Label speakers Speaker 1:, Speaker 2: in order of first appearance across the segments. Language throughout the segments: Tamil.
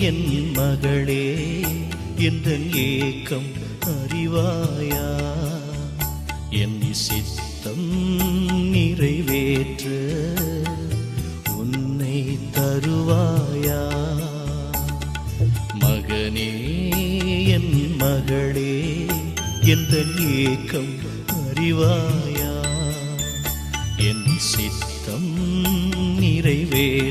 Speaker 1: என் மகளே என்ற ஏக்கம் அறிவாயா? என் சித்தம் நிறைவேற்ற உன்னை தருவாயா? மகனே என் மகளே எந்த ஏக்கம் அறிவாயா? என் சித்தம் நிறைவேற்ற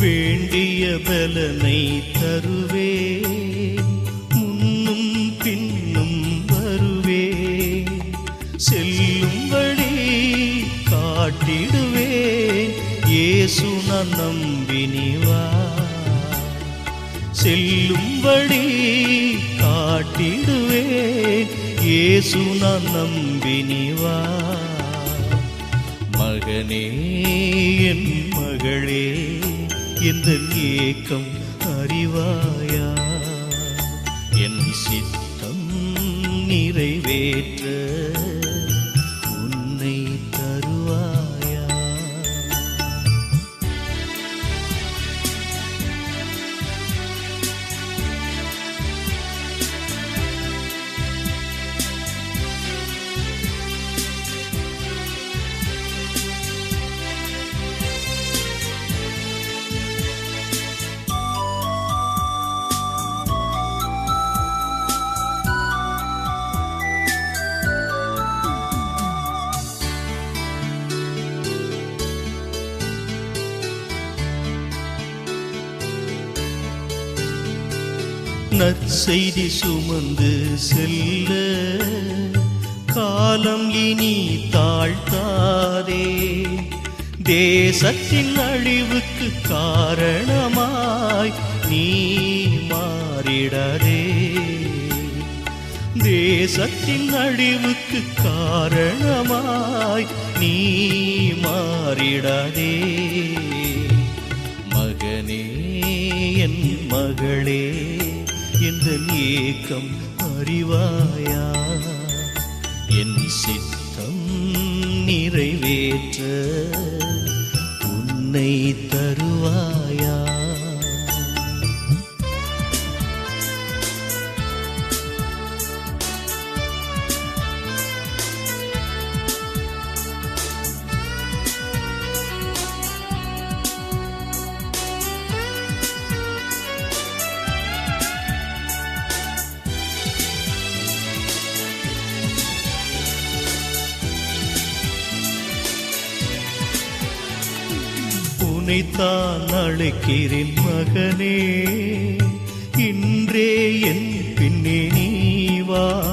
Speaker 1: வேண்டிய பலனை தருவே. முன்னும் பின்னும் வருவே. செல்லும் வழி காட்டிடுவே. இயேசு நம்பினிவா செல்லும் வழி காட்டிடுவே. இயேசு நம்பினிவா மகனே என் மகளே எந்த ஏக்கம் அறிவாயா? என் சித்தம் நிறைவேற்ற நற்செய்தி சுமந்து செல்ல காலம் இனி தாழ்த்தாதே. தேசத்தின் அழிவுக்கு காரணமாய் நீ மாறிடதே தேசத்தின் அழிவுக்கு காரணமாய் நீ மாறிடதே மகனே என் மகளே எந்த ஏக்கம் அறிவாயா? என் சித்தம் நிறைவேற்ற உன்னை த உன்னைத்தான் அழைக்கிறேன் மகனே. இன்றே என் பின்னே நீ வா.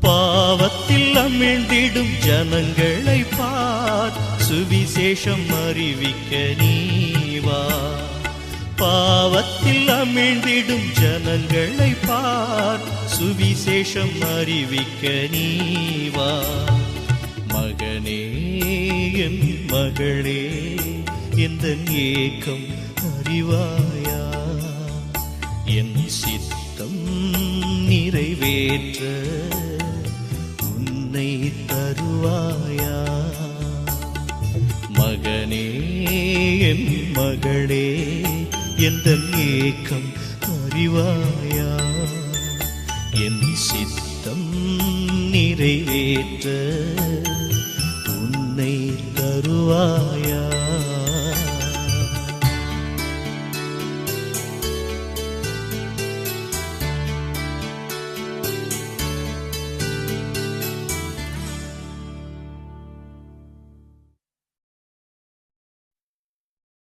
Speaker 1: பாவத்தில் அமிழ்ந்திடும் ஜனங்களை பார். சுவிசேஷம் அறிவிக்க நீவா பாவத்தில் அமிழ்ந்திடும் ஜனங்களை பார். சுவிசேஷம் அறிவிக்க நீவா மகனே என் மகளே. எந்த ஏக்கம் அறிவாயா? என் சித்தம் நிறைவேற்ற உன்னை தருவாயா? மகனே என் மகளே எந்த ஏக்கம் அறிவாயா? என் சித்தம் நிறைவேற்ற